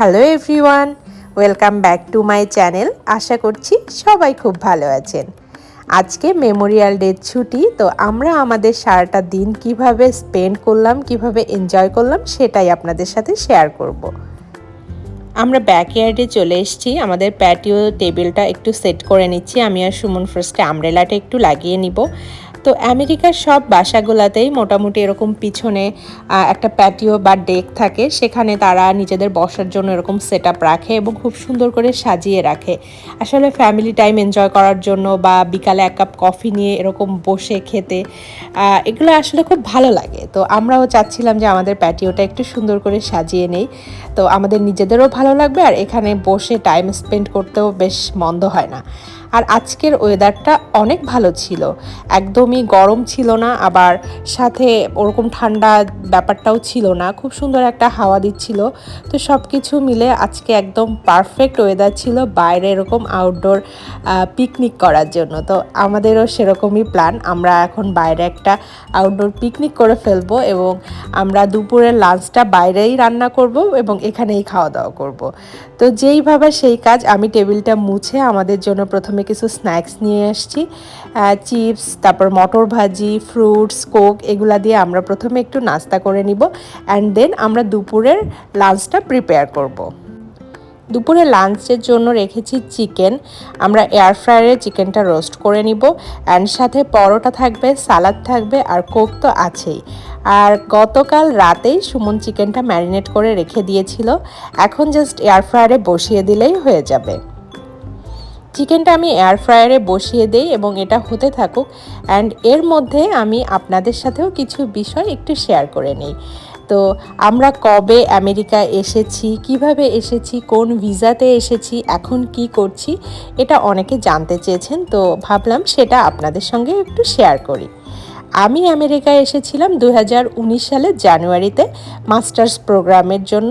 Hello everyone welcome back to my channel আশা করছি সবাই খুব ভালো আছেন। আজকে মেমোরিয়াল ডে ছুটি, তো আমরা আমাদের সারাটা দিন কীভাবে স্পেন্ড করলাম, কীভাবে এনজয় করলাম, সেটাই আপনাদের সাথে শেয়ার করব। আমরা ব্যাকইয়ার্ডে চলে এসেছি। আমাদের প্যাটিও টেবিলটা একটু সেট করে নিচ্ছি। আমি আর সুমন ফার্স্টে আমরেলাটা একটু লাগিয়ে নিব। তো আমেরিকার সব বাসাগুলোতেই মোটামুটি এরকম পিছনে একটা প্যাটিও বা ডেক থাকে। সেখানে তারা নিজেদের বসার জন্য এরকম সেট রাখে এবং খুব সুন্দর করে সাজিয়ে রাখে। আসলে ফ্যামিলি টাইম এনজয় করার জন্য বা বিকালে এক কাপ কফি নিয়ে এরকম বসে খেতে এগুলো আসলে খুব ভালো লাগে। তো আমরাও চাচ্ছিলাম যে আমাদের প্যাটিওটা একটু সুন্দর করে সাজিয়ে নেই। তো আমাদের নিজেদেরও ভালো লাগবে আর এখানে বসে টাইম স্পেন্ড করতেও বেশ মন্দ হয় না। আর আজকের ওয়েদারটা অনেক ভালো ছিল। একদমই গরম ছিল না, আবার সাথে ওরকম ঠান্ডা ব্যাপারটাও ছিল না, খুব সুন্দর একটা হাওয়া দিচ্ছিল। তো সব কিছু মিলে আজকে একদম পারফেক্ট ওয়েদার ছিল, বাইরে এরকম আউটডোর পিকনিক করার জন্য। তো আমাদেরও সেরকমই প্ল্যান আমরা এখন বাইরে একটা আউটডোর পিকনিক করে ফেলব এবং আমরা দুপুরের লাঞ্চটা বাইরেই রান্না করব এবং এখানেই খাওয়া দাওয়া করব। তো যেইভাবে সেই কাজ, আমি টেবিলটা মুছে আমাদের জন্য প্রথমে প্রথমে কিছু স্ন্যাক্স নিয়ে আসছি চিপস, তারপর মটর ভাজি, ফ্রুটস, কোক, এগুলা দিয়ে আমরা প্রথমে একটু নাস্তা করে নিব অ্যান্ড দেন আমরা দুপুরের লাঞ্চটা প্রিপেয়ার করব। দুপুরে লাঞ্চের জন্য রেখেছি চিকেন আমরা এয়ার ফ্রায়ারে চিকেনটা রোস্ট করে নিব অ্যান্ড সাথে পরোটা থাকবে সালাদ থাকবে, আর কোক তো আছেই আর গতকাল রাতেই সুমন চিকেনটা ম্যারিনেট করে রেখে দিয়েছিল, এখন জাস্ট এয়ার ফ্রায়ারে বসিয়ে দিলেই হয়ে যাবে চিকেনটা আমি এয়ার ফ্রায়ারে বসিয়ে দেই এবং এটা হতে থাকুক অ্যান্ড এর মধ্যে আমি আপনাদের সাথেও কিছু বিষয় একটু শেয়ার করে নিই। তো আমরা কবে আমেরিকা এসেছি, কীভাবে এসেছি, কোন ভিসাতে এসেছি, এখন কি করছি, এটা অনেকে জানতে চেয়েছেন, তো ভাবলাম সেটা আপনাদের সঙ্গে একটু শেয়ার করি। আমি আমেরিকায় এসেছিলাম দু হাজার উনিশ সালের জানুয়ারিতে মাস্টার্স প্রোগ্রামের জন্য।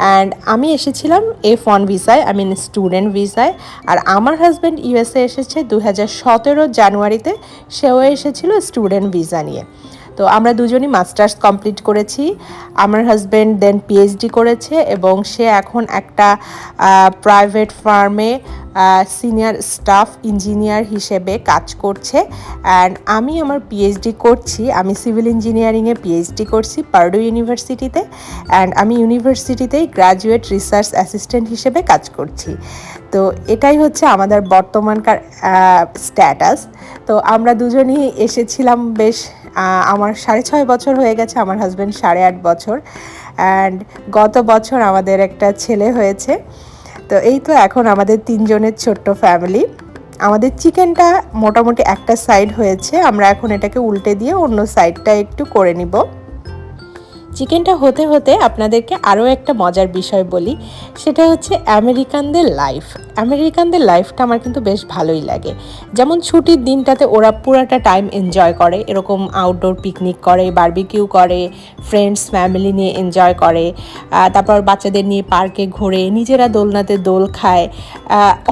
অ্যান্ড আমি এসেছিলাম এফ ওয়ান ভিসায় আই মিন স্টুডেন্ট ভিসায়। আর আমার হাজব্যান্ড ইউএসএ এসেছে দু হাজার সতেরো জানুয়ারিতে। সেও এসেছিল স্টুডেন্ট ভিসা নিয়ে। তো আমরা দুজনই মাস্টার্স কমপ্লিট করেছি। আমার হাজব্যান্ড দেন পিএইচডি করেছে এবং সে এখন একটা প্রাইভেট ফার্মে সিনিয়র স্টাফ ইঞ্জিনিয়ার হিসেবে কাজ করছে। অ্যান্ড আমি আমার পিএইচডি করছি, আমি সিভিল ইঞ্জিনিয়ারিংয়ে পিএইচডি করছি পার্ডু ইউনিভার্সিটিতে অ্যান্ড আমি ইউনিভার্সিটিতেই গ্র্যাজুয়েট রিসার্চ অ্যাসিস্ট্যান্ট হিসেবে কাজ করছি। তো এটাই হচ্ছে আমাদের বর্তমানকার স্ট্যাটাস তো আমরা দুজনই এসেছিলাম বেশ আমার সাড়ে ছয় বছর হয়ে গেছে, আমার হাজব্যান্ড সাড়ে আট বছর। অ্যান্ড গত বছর আমাদের একটা ছেলে হয়েছে। তো এই তো এখন আমাদের তিনজনের ছোট্ট ফ্যামিলি আমাদের চিকেনটা মোটামুটি একটা সাইড হয়েছে, আমরা এখন এটাকে উল্টে দিয়ে অন্য সাইডটা একটু করে নিব। চিকেনটা হতে হতে আপনাদেরকে আরও একটা মজার বিষয় বলি। সেটা হচ্ছে আমেরিকানদের লাইফ আমেরিকানদের লাইফটা আমার কিন্তু বেশ ভালোই লাগে। যেমন ছুটির দিনটাতে ওরা পুরাটা টাইম এনজয় করে। এরকম আউটডোর পিকনিক করে বার্বিকিউ করে ফ্রেন্ডস ফ্যামিলি নিয়ে এনজয় করে। তারপর বাচ্চাদের নিয়ে পার্কে ঘোরে, নিজেরা দোলনাতে দোল খায়।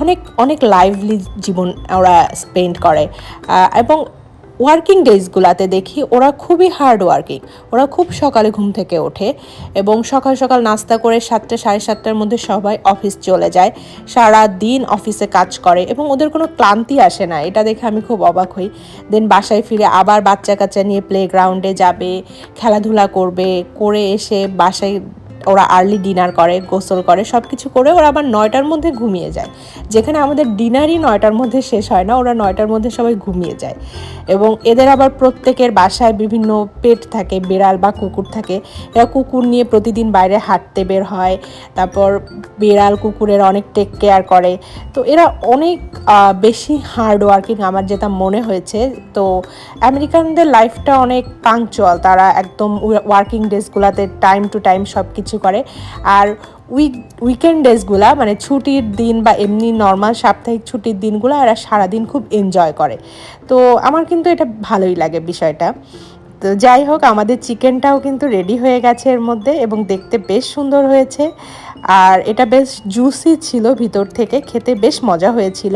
অনেক অনেক লাইভলি জীবন ওরা স্পেন্ড করে। এবং ওয়ার্কিং ডেজগুলাতে দেখি, ওরা খুবই হার্ড ওয়ার্কিং ওরা খুব সকালে ঘুম থেকে ওঠে এবং সকাল সকাল নাস্তা করে সাতটা, সাড়ে সাতটার মধ্যে সবাই অফিস চলে যায়। সারা দিন অফিসে কাজ করে এবং ওদের কোনো ক্লান্তি আসে না, এটা দেখে আমি খুব অবাক হই। দেন বাসায় ফিরে আবার বাচ্চা কাচ্চা নিয়ে প্লে গ্রাউন্ডে যাবে, খেলাধুলা করবে, করে এসে বাসায় ওরা আর্লি ডিনার করে, গোসল করে সব কিছু করে ওরা আবার নয়টার মধ্যে ঘুমিয়ে যায়। যেখানে আমাদের ডিনারই নয়টার মধ্যে শেষ হয় না, ওরা নয়টার মধ্যে সবাই ঘুমিয়ে যায়। এবং এদের আবার প্রত্যেকের বাসায় বিভিন্ন পেট থাকে, বেড়াল বা কুকুর থাকে। এরা কুকুর নিয়ে প্রতিদিন বাইরে হাঁটতে বের হয়, তারপর বেড়াল কুকুরের অনেক টেক কেয়ার করে। তো এরা অনেক বেশি হার্ড ওয়ার্কিং আমার যেটা মনে হয়েছে। তো আমেরিকানদের লাইফটা অনেক পাংচুয়াল তারা একদম ওয়ার্কিং ডেজগুলোতে টাইম টু টাইম সব কিছু করে। আর উইক উইকেন্ড ডেজগুলো মানে ছুটির দিন বা এমনি নর্মাল সাপ্তাহিক ছুটির দিনগুলো এরা সারাদিন খুব এনজয় করে। তো আমার কিন্তু এটা ভালোই লাগে বিষয়টা। তো যাই হোক, আমাদের চিকেনটাও কিন্তু রেডি হয়ে গেছে এর মধ্যে এবং দেখতে বেশ সুন্দর হয়েছে। আর এটা বেশ জুসি ছিল ভিতর থেকে, খেতে বেশ মজা হয়েছিল।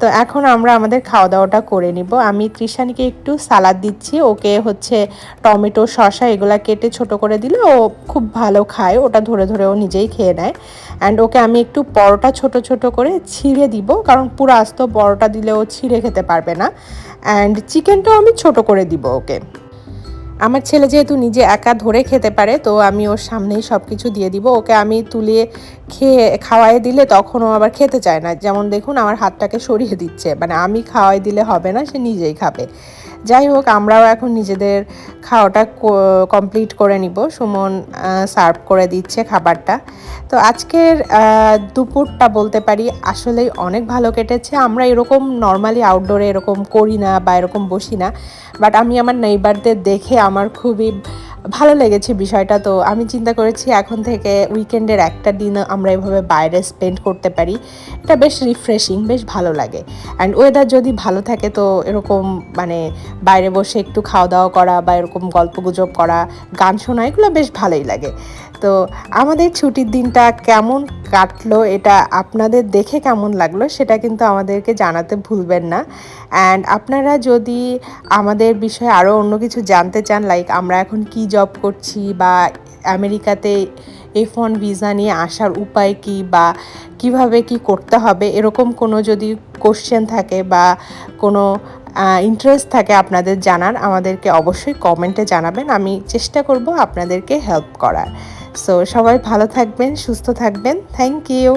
তো এখন আমরা আমাদের খাওয়া দাওয়াটা করে নিব। আমি তৃষানিকে একটু সালাদ দিচ্ছি। ওকে হচ্ছে টমেটো, শসা এগুলা কেটে ছোট করে দিলে ও খুব ভালো খায়। ওটা ধরে ধরে ও নিজেই খেয়ে নেয়। অ্যান্ড ওকে আমি একটু পরোটা ছোট ছোট করে ছিঁড়ে দিব, কারণ পুরো আস্ত পরোটা দিলে ও ছিঁড়ে খেতে পারবে না। অ্যান্ড চিকেনটাও আমি ছোট করে দিব ওকে। আমার ছেলে যেহেতু নিজে একা ধরে খেতে পারে, তো আমি ওর সামনেই সব কিছু দিয়ে দিব। ওকে আমি তুলিয়ে খেয়ে খাওয়াই দিলে তখনও আবার খেতে চায় না। যেমন দেখুন, আমার হাতটাকে সরিয়ে দিচ্ছে। মানে আমি খাওয়াই দিলে হবে না, সে নিজেই খাবে। যাই হোক, আমরাও এখন নিজেদের খাওয়াটা কমপ্লিট করে নিব। সুমন সার্ভ করে দিচ্ছে খাবারটা। তো আজকের দুপুরটা বলতে পারি, আসলেই অনেক ভালো কেটেছে। আমরা এরকম নর্মালি আউটডোরে এরকম করি না বা এরকম বসি না। বাট আমি আমার নেইবারদের দেখে আমার খুবই ভালো লেগেছে বিষয়টা। তো আমি চিন্তা করেছি এখন থেকে উইকেন্ডের একটা দিন আমরা এভাবে বাইরে স্পেন্ড করতে পারি। এটা বেশ রিফ্রেশিং বেশ ভালো লাগে। অ্যান্ড ওয়েদার যদি ভালো থাকে তো এরকম মানে বাইরে বসে একটু খাওয়া দাওয়া করা বা এরকম গল্প গুজব করা, গান শোনা, এগুলো বেশ ভালোই লাগে। তো আমাদের ছুটির দিনটা কেমন কাটলো এটা আপনাদের দেখে কেমন লাগল সেটা কিন্তু আমাদেরকে জানাতে ভুলবেন না। অ্যান্ড আপনারা যদি আমাদের বিষয়ে আরও অন্য কিছু জানতে চান লাইক আমরা এখন কি জব করছি বা আমেরিকাতে এফ ওয়ান ভিসা নিয়ে আসার উপায় কি বা কীভাবে কি করতে হবে, এরকম কোনো যদি কোশ্চেন থাকে বা কোনো ইন্টারেস্ট থাকে আপনাদের জানার, আমাদেরকে অবশ্যই কমেন্টে জানাবেন। আমি চেষ্টা করব আপনাদেরকে হেল্প করার। সো সবাই ভালো থাকবেন, সুস্থ থাকবেন। Thank you